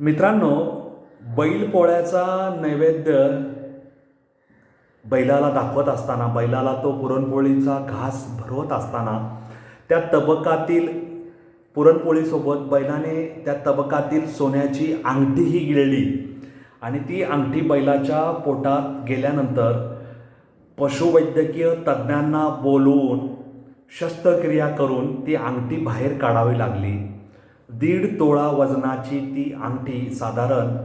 मित्रांनो बैलपोळ्याचा नैवेद्य बैलाला दाखवत असताना बैलाला तो पुरणपोळीचा घास भरवत असताना त्या तबकातील पुरणपोळीसोबत बैलाने त्या तबकातील सोन्याची अंगठीही गिळली आणि ती अंगठी बैलाच्या पोटात गेल्यानंतर पशुवैद्यकीय तज्ज्ञांना बोलवून शस्त्रक्रिया करून ती अंगठी बाहेर काढावी लागली. दीड तोळा वजनाची ती अंगठी साधारण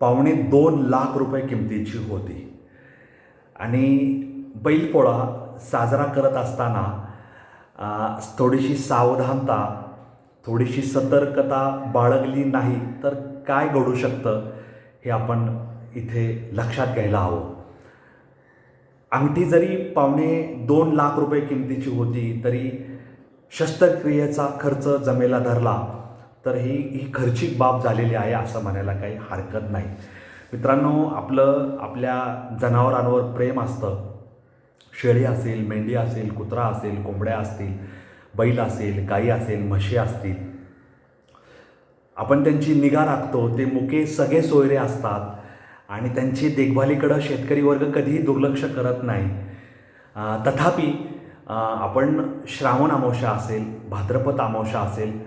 पावणे दोन लाख रुपये किमतीची होती. आणि बैलपोळा साजरा करत असताना थोडीशी सावधानता थोडीशी सतर्कता बाळगली नाही तर काय घडू शकतं हे आपण इथे लक्षात घ्यायला हवं. अंगठी जरी पावणे दोन लाख रुपये किमतीची होती तरी शस्त्रक्रियेचा खर्च जमेला धरला तर ही ही खर्चिक बाब झालेली आहे असं म्हणायला काही हरकत नाही. मित्रांनो आपलं आपल्या जनावरांवर प्रेम असतं. शेळी असेल मेंढी असेल कुत्रा असेल कोंबड्या असतील बैल असेल गाई असेल म्हशी असतील. आपण त्यांची निगा राखतो ते मुके सगळे सोयरे असतात आणि त्यांची देखभालीकडं शेतकरी वर्ग कधीही दुर्लक्ष करत नाही. तथापि आपण श्रावण अमावस्या असेल भाद्रपद अमावस्या असेल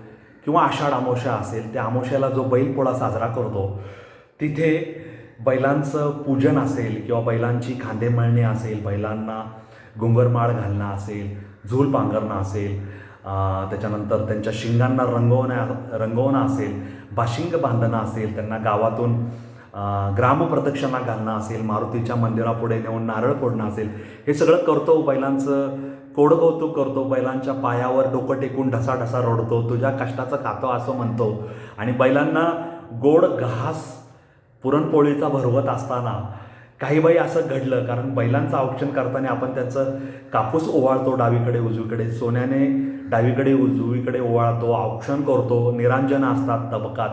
किंवा आषाढ अमावस्या असेल त्या अमावस्याला जो बैलपोळा साजरा करतो तिथे बैलांचं पूजन असेल किंवा बैलांची खांदेमळणी असेल बैलांना घुंगरमाळ घालणं असेल झूल पांघरणं असेल त्याच्यानंतर त्यांच्या शिंगांना रंगवणं रंगवणं असेल बाशिंग बांधणं असेल त्यांना गावातून ग्रामप्रदक्षिणा घालणं असेल मारुतीच्या मंदिरापुढे नेऊन नारळ फोडणं असेल हे सगळं करतो बैलांचं कोडकौतुक करतो बैलांच्या पायावर डोकं टेकून ढसा ढसा रडतो तुझ्या कष्टाचं खातो असं म्हणतो. आणि बैलांना गोड घास पुरणपोळीचा भरवत असताना काही बाई असं घडलं कारण बैलांचं औक्षण करताना आपण त्याचं कापूस ओवाळतो डावीकडे उजवीकडे. सोन्याने डावीकडे उजवीकडे ओवाळतो औक्षण करतो निरांजनं असतात तबकात.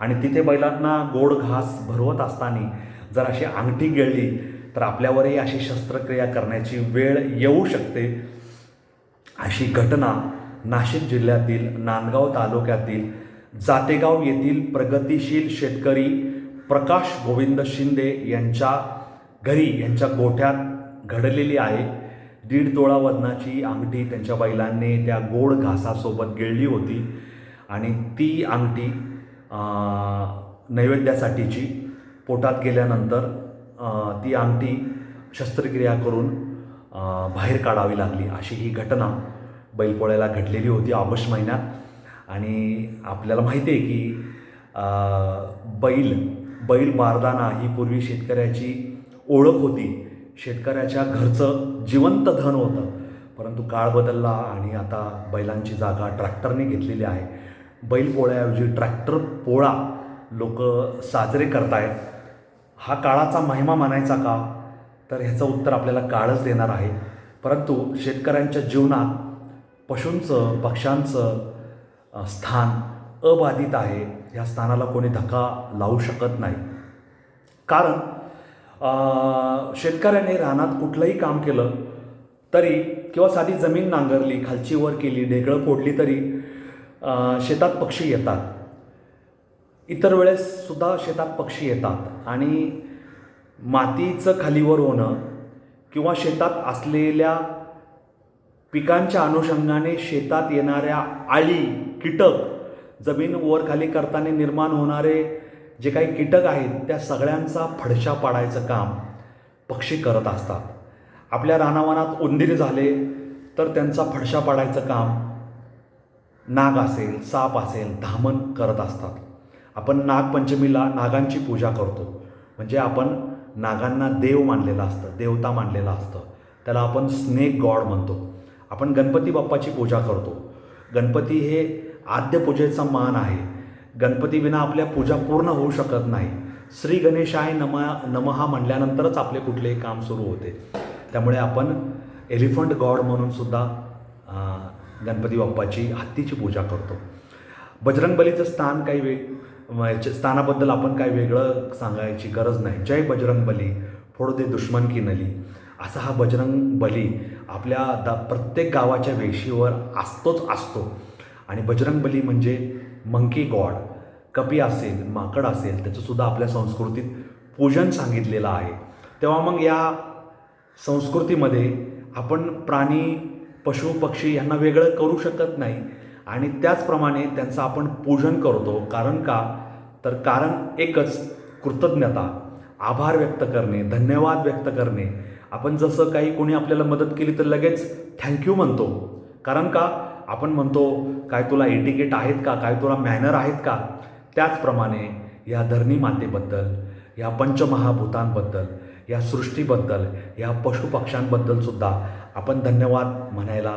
आणि तिथे बैलांना गोड घास भरवत असताना जर अशी अंगठी गेळली तर आपल्यावरही अशी शस्त्रक्रिया करण्याची वेळ येऊ शकते. अशी घटना नाशिक जिल्ह्यातील नांदगाव तालुक्यातील जातेगाव येथील प्रगतिशील शेतकरी प्रकाश गोविंद शिंदे यांच्या घरी यांच्या गोठ्यात घडलेली आहे. दीड तोळा वजनाची अंगठी त्यांच्या बैलांनी त्या गोड घासासोबत गिळली होती आणि ती अंगठी नैवेद्यासाठीची पोटात गेल्यानंतर ती अंगठी शस्त्रक्रिया करून बाहेर काढावी लागली. अशी ही घटना बैलपोळ्याला घडलेली होती ऑगस्ट महिन्यात. आणि आपल्याला माहिती आहे की बैल बैल बारदाना ही पूर्वी शेतकऱ्याची ओळख होती. शेतकऱ्याच्या घरचं जिवंत धन होतं. परंतु काळ बदलला आणि आता बैलांची जागा ट्रॅक्टरने घेतलेली आहे. बैलपोळ्याऐवजी ट्रॅक्टर पोळा लोक साजरे करतायत. हा काळाचा महिमा मानायचा का? तर ह्याचं उत्तर आपल्याला काळच देणार आहे. परंतु शेतकऱ्यांच्या जीवनात पशूंचं पक्ष्यांचं स्थान अबाधित आहे. या स्थानाला कोणी धक्का लावू शकत नाही. कारण शेतकऱ्याने रानात कुठलंही काम केलं तरी किंवा साधी जमीन नांगरली खालची वर केली ढेकळं फोडली तरी शेतात पक्षी येतात. इतर वेळेस सुद्धा शेतात पक्षी येतात आणि मातीचं खालीवर होणं किंवा शेतात असलेल्या पिकांच्या अनुषंगाने शेतात येणाऱ्या आळी कीटक जमीन वर खाली करताना निर्माण होणारे जे काही कीटक आहेत त्या सगळ्यांचा फडशा पाडायचं काम पक्षी करत असतात. आपल्या रानावनात उंदीर झाले तर त्यांचा फडशा पाडायचं काम नाग असेल साप असेल धामण करत असतात. आपण नागपंचमीला नागांची पूजा करतो. म्हणजे आपण नागांना देव मानलेलं असतं देवता मानलेलं असतं. त्याला आपण स्नेक गॉड म्हणतो. आपण गणपती बाप्पाची पूजा करतो. गणपती हे आद्य पूजेचा मान आहे. गणपती विना आपल्या पूजा पूर्ण होऊ शकत नाही. श्री गणेशाय नम नमहा म्हणल्यानंतरच आपले कुठलेही काम सुरू होते. त्यामुळे आपण एलिफंट गॉड म्हणून सुद्धा गणपती बाप्पाची हत्तीची पूजा करतो. बजरंगबलीचं स्थान काही वेळ याच्या स्थानाबद्दल आपण काय वेगळं सांगायची गरज नाही. जय बजरंगबली फोडू दे दुश्मन की नली. असा हा बजरंग बली आपल्या दा प्रत्येक गावाच्या वेशीवर असतोच असतो. आणि बजरंग बली म्हणजे मंकी गॉड. कपी असेल माकड असेल त्याचंसुद्धा आपल्या संस्कृतीत पूजन सांगितलेलं आहे. तेव्हा मग या संस्कृतीमध्ये आपण प्राणी पशु पक्षी यांना वेगळं करू शकत नाही. आणि त्याचप्रमाणे त्यांचं आपण पूजन करतो. कारण का? तर कारण एकच कृतज्ञता आभार व्यक्त करणे धन्यवाद व्यक्त करणे. आपण जसं काही कोणी आपल्याला मदत केली तर लगेच थँक्यू म्हणतो. कारण का? आपण म्हणतो काय तुला एटिकेट आहेत का? काय तुला मॅनर आहेत का? त्याचप्रमाणे या धरणी मातेबद्दल या पंचमहाभूतांबद्दल या सृष्टीबद्दल या पशुपक्ष्यांबद्दलसुद्धा आपण धन्यवाद म्हणायला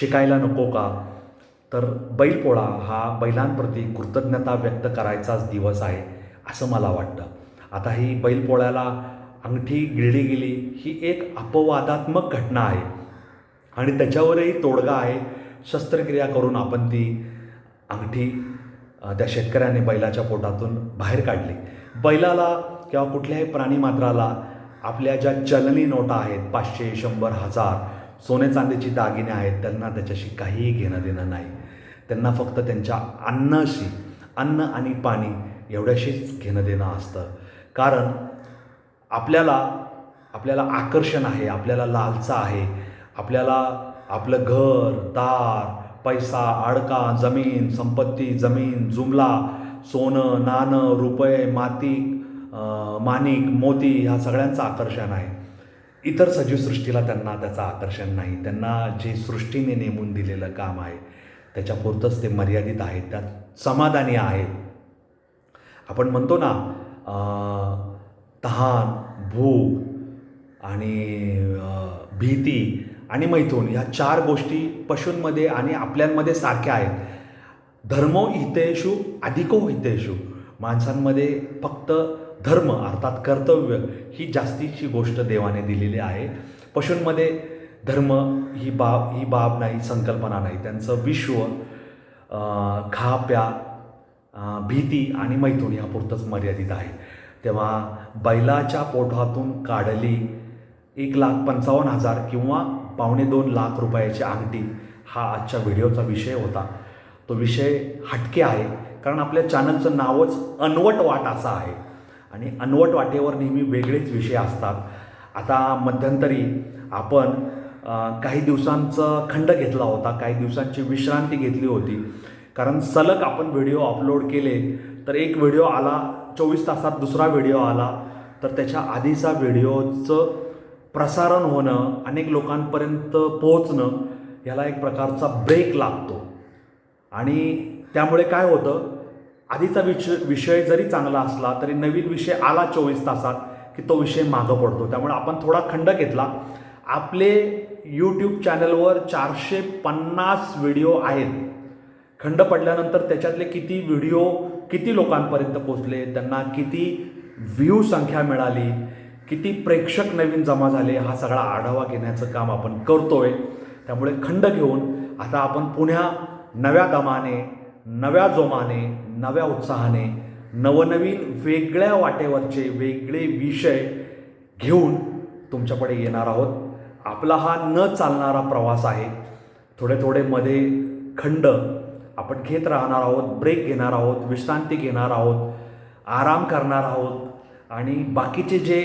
शिकायला नको का? तर बैलपोळा हा बैलांप्रती कृतज्ञता व्यक्त करायचाच दिवस आहे असं मला वाटतं. आता ही बैलपोळ्याला अंगठी गिळली गेली ही एक अपवादात्मक घटना आहे. आणि त्याच्यावरही तोडगा आहे शस्त्रक्रिया करून आपण ती अंगठी त्या शेतकऱ्याने बैलाच्या पोटातून बाहेर काढली. बैलाला किंवा कुठल्याही प्राणीमात्राला आपल्या ज्या चलनी नोटा आहेत पाचशे शंभर हजार सोने चांदीची दागिने आहेत त्यांना त्याच्याशी काहीही घेणं देणं नाही. त्यांना फक्त त्यांच्या अन्नाशी अन्न आणि पाणी एवढ्याशीच घेणं देणं असतं. कारण आपल्याला आपल्याला आकर्षण आहे आपल्याला लालसा आहे. आपल्याला आपलं घर दार पैसा आडका जमीन संपत्ती जमीन जुमला सोनं नाणं रुपये माती माणिक मोती ह्या सगळ्यांचं आकर्षण आहे. इतर सजीव सृष्टीला त्यांना त्याचं आकर्षण नाही. त्यांना जे सृष्टीने नेमून दिलेलं काम आहे त्याच्यापुरतंच ते मर्यादित आहेत त्यात समाधानी आहेत. आपण म्हणतो ना तहान भूक आणि भीती आणि मैथून ह्या चार गोष्टी पशूंमध्ये आणि आपल्यांमध्ये सारख्या आहेत. धर्मो हितेषु अधिको हितेषु. माणसांमध्ये फक्त धर्म अर्थात कर्तव्य ही जास्तीची गोष्ट देवाने दिलेली आहे. पशूंमध्ये धर्म ही बाब ही बाब नाही संकल्पना नाही. त्यांचं विश्व खा प्या भीती आणि मैथून ह्यापुरतंच मर्यादित आहे. तेव्हा बैलाच्या पोटातून काढली एक लाख पंचावन्न हजार किंवा पावणे दोन लाख रुपयाची अंगठी हा आजच्या व्हिडिओचा विषय होता. तो विषय हटके आहे कारण आपल्या चॅनलचं नावच अनवट वाट असा आहे. आणि अनवट वाटेवर नेहमी वेगळेच विषय असतात. आता मध्यंतरी आपण काही दिवसांचं खंड घेतला होता काही दिवसांची विश्रांती घेतली होती. कारण सलग आपण व्हिडिओ अपलोड केले तर एक व्हिडिओ आला चोवीस तासात दुसरा व्हिडिओ आला. तर त्याच्या आधीचा व्हिडिओचं प्रसारण होणं अनेक लोकांपर्यंत पोहोचणं ह्याला एक प्रकारचा ब्रेक लागतो. आणि त्यामुळे काय होतं आधीचा विषय विषय जरी चांगला असला तरी नवीन विषय आला चोवीस तासात की तो विषय मागं पडतो. त्यामुळे आपण थोडा खंड घेतला. आपले यूट्यूब चॅनलवर चारशे पन्नास व्हिडिओ आहेत. खंड पडल्यानंतर त्याच्यातले किती व्हिडिओ किती लोकांपर्यंत पोचले त्यांना किती व्ह्यू संख्या मिळाली किती प्रेक्षक नवीन जमा झाले हा सगळा आढावा घेण्याचं काम आपण करतोय. त्यामुळे खंड घेऊन आता आपण पुन्हा नव्या दमाने नव्या जोमाने नव्या उत्साहाने नवनवीन वेगळ्या वाटेवरचे वेगळे विषय घेऊन तुमच्याकडे येणार आहोत. आपला हा न चालणारा प्रवास आहे. थोडे थोडे मध्ये खंड आपण घेत राहणार आहोत ब्रेक घेणार आहोत विश्रांती घेणार आहोत आराम करणार आहोत आणि बाकीचे जे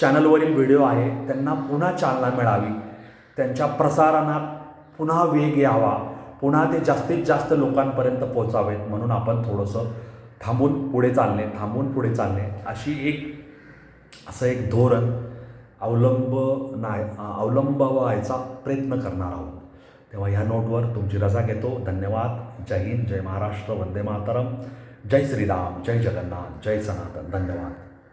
चॅनलवरील व्हिडिओ आहे त्यांना पुन्हा चालना मिळावी. त्यांच्या प्रसारणात पुन्हा वेग यावा. पुन्हा ते जास्तीत जास्त लोकांपर्यंत पोचावेत म्हणून आपण थोडंसं थांबून पुढे चालणे थांबून पुढे चालणे अशी एक असं एक धोरण अवलंब नाही अवलंबवायचा प्रयत्न करणार आहोत. तेव्हा ह्या नोटवर तुमची रजा घेतो. धन्यवाद. जय हिंद. जय महाराष्ट्र. वंदे मातरम. जय श्रीराम. जय जगन्नाथ. जय सनातन. धन्यवाद.